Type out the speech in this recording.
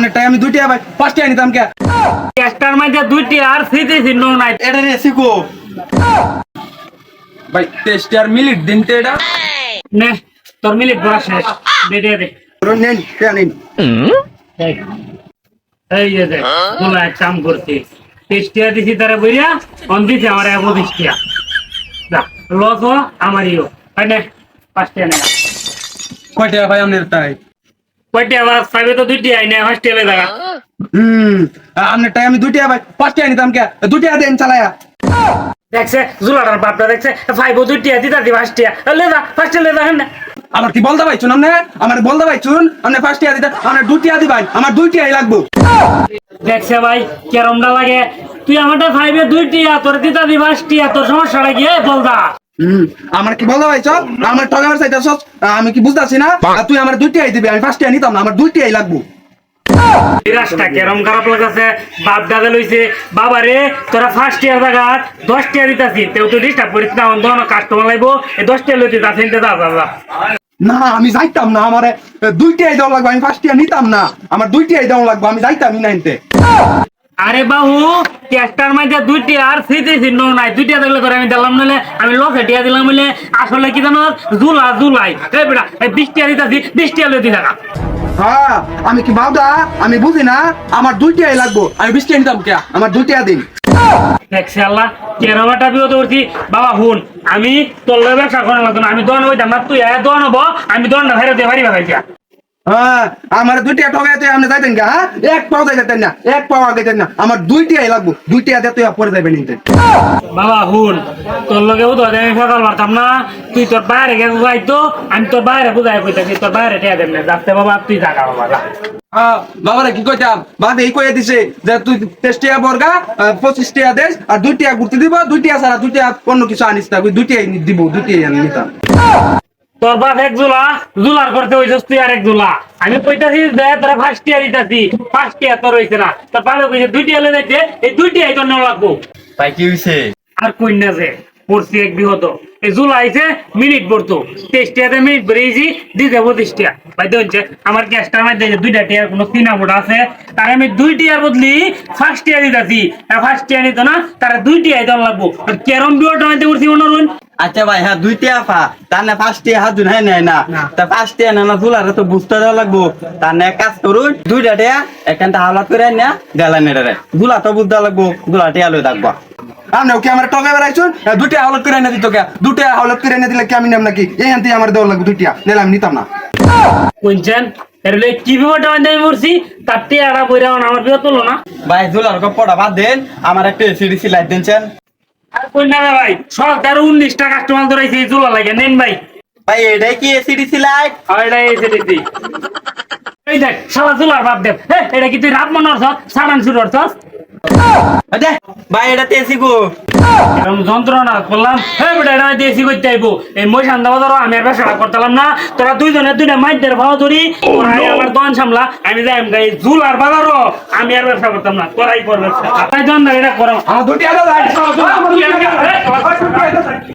আমনেরটাই আমি দুইটা ভাই পাঁচটা নিতাম কে? ক্যাস্টার মধ্যে দুইটি আর স্মৃতি চিহ্ন নাই এটা রে শিখো ভাই টেস্ট আর মিলিট দিন তো এটা। নে তোর মিলিট বড় শেষ। দে দে দে। নেন কে নিন এই, যে দেখ গোলা এক কাম করছি। টেস্টিয়া দিছি তারা বইয়া অন দিছে আমার এক পঁচিশটিয়া যা লস আমারিও হয় নে পাঁচটিয়া নে কয়টা ভাই আমনেরটাই কয়টি আবার পাইবে তো দুইটি আই না হস্টেলে দেখা হুম আমি দুইটা ভাই পাঁচটা নিতাম কে? দুইটা দেন চালায়া। দেখছে জুলাটার বাপটা দেখছে ফাইবো দুইটিয়া দিতা দি পাঁচটিয়া লে যা পাঁচটা লে যা হেন আমার কি বলতে পাইছুন আমনে? আমার বলতে পাইছুন আমনে পাঁচটা দিতে আমার দুইটা দিবাই আমার দুইটাই লাগবো। দেখছে ভাই কেরমটা লাগে। তুই আমারটা ফাইবে দুইটিয়া তোর দিতা দি পাঁচটিয়া তোর সমস্যাটা কি? বলদা। আমার কি বলতে পাইছ আমার চাইতেছ আমি কি বুঝতাছি না? তুই আমার দুইটাই দিবি আমি পাঁচটা নিতাম না আমার লাগবো। বিরাজটা কেরম খারাপ লাগাছে বাপ দাদা লইছে। বাবা রে তোরা ফার্স্ট ইয়ার জায়গা দশ টিয়া দিতাছি তেও তো ডিস্টার্ব করিস না অন্ধ কাস্টমার লাগবো। এই দশ টিয়া লইতে দাদা না আমি যাইতাম না আমার দুইটাই দেওয়া লাগবে আমি পাঁচটা নিতাম না। আমার দুইটাই দেওয়া লাগবে আমি যাইতামই না এনতে। আরে বাবু ক্যাস্টার মধ্যে দুইটি আর স্মৃতি চিহ্ন নাই। দুইটা দেখলে করে আমি দিলাম নাহলে আমি লসে টিয়া দিলাম বলে আসলে কি জানো? জুলা জুলাই। এই বেটা এই বিশ টিয়া দিতাছি বিশ টিয়া হ্যাঁ আমি কি বাউদা? আমি বুঝি না? আমার দুইটাই লাগবো। আমি বিশটা নিতাম কে? আমার দুইটা দিন। দেখছে আল্লাহ কেরমাটা বিপদ করছি। বাবা হুন আমি তোর ব্যবসা করার লাগতো আমি দোয়ান হইতাম না। তুই দোয়ান হব আমি দোয়ানটা ফেরত দিয়ে ভাইয়া হ্যাঁ আমার দুইটা ঠগাইতে আপনি যাইতেন কে হ্যাঁ? এক পাও যাইতেন না এক পাও আগে না। আমার দুইটাই লাগবো দুইটা দিয়ে তুই পরে যাবেন নিতে। বাবা হুন তোর লগে তো আমি সকাল পারতাম না? তুই তোর বাইরে গিয়ে বুঝাইতো আমি তোর বাইরে বুঝাই কইতাছি তোর বাইরে টিয়া দেন না। যাতে বাবা তুই থাকা বাবা যা। হ্যাঁ কি কইতাম? বাদে এই কইয়া দিছে যে তুই তেষ্টিয়া বর্গা পঁচিশ টিয়া দেশ আর দুইটিয়া ঘুরতে দিব দুইটিয়া ছাড়া দুইটিয়া অন্য কিছু আনিস না দুইটিয়াই দিব দুইটিয়াই নিতাম। তোর বাপ এক জোলা জোলার করতে হইছিস তুই আর এক জোলা। আমি কইতাছি যে তোরা ফার্স্ট ইয়ার দিতাছি ফার্স্ট ইয়ার তোর হইছে না। তোর বাবা কইছে দুইটি এলে যাইতে এই দুইটি আইতো নেওয়া লাগবো। ভাই কি হইছে? আর কই না যে পড়ছি এক বিহত। এই জুলা আইছে মিনিট পড়তো টেস্টিয়াতে মিনিট বেরিয়েছি দিতে পঁচিশ টিয়া ভাই দেখছে আমার ক্যাশটার মধ্যে দুইটা টিয়ার কোনো চিনা মোটা আছে। তার আমি দুই টিয়ার বদলি ফার্স্ট টিয়া দিতাছি। ফার্স্ট টিয়া নিত না তারা দুই টিয়া দিতে লাগবো। ক্যারম বিহটা মধ্যে উঠছি অনুরুন আচ্ছা ভাই হ্যাঁ দুইটা আফা তার না ফার্স্ট হাত হ্যাঁ নেয় না। তা ফার্স্ট ইয়ার না জুলারে তো বুঝতে দেওয়া লাগবো। তার না কাজ করুন দুইটা টিয়া এখানটা হাওলাত করে না গেলেন এটা জুলা তো বুঝতে লাগবো জুলা টিয়া লই থাকব। আপনি ওকে আমার টকা বেড়াইছুন দুইটা হাওলত করে এনে দিত কে? দুইটা হাওলত করে এনে দিলে কি আমি নেম নাকি? এই হান্তি আমার দেওয়া লাগবে দুইটা। নিলে আমি নিতাম না। কোনছেন এরলে কি বিপদটা আমি মরছি? তার টিয়াটা বইরা আমার বিপদ তুলো না। ভাই জুলার পড়া বাদ দেন। আমার একটা এসিডি সিলাই দিনছেন আর কই না ভাই সরকার উনিশটা কাস্টমার ধরাইছে এই জোলা লাগে। নেন ভাই। ভাই এটাই কি এসিডি সিলাই আর এটা এসে দিছি এই দেখ শালা জোলার বাপ দেব হে এটা কি তুই রাত মনে হচ্ছ সাড়ান শুরু আচ্ছা ভাই এটাতে এসি গো যন্ত্রণা করলাম হে বেটা এটা দেশি করতে আইবো এই মই সান্দা বাজারও আমি আর ব্যবসা করতাম না তোরা দুইজনে দুইটা মাইদের ভাও ধরি তোরাই আমার দন সামলা আমি যাই আমি জুল আর বাজারও আমি আর ব্যবসা করতাম না তোরাই কর ব্যবসা তাই দোকানদার এটা করো দাও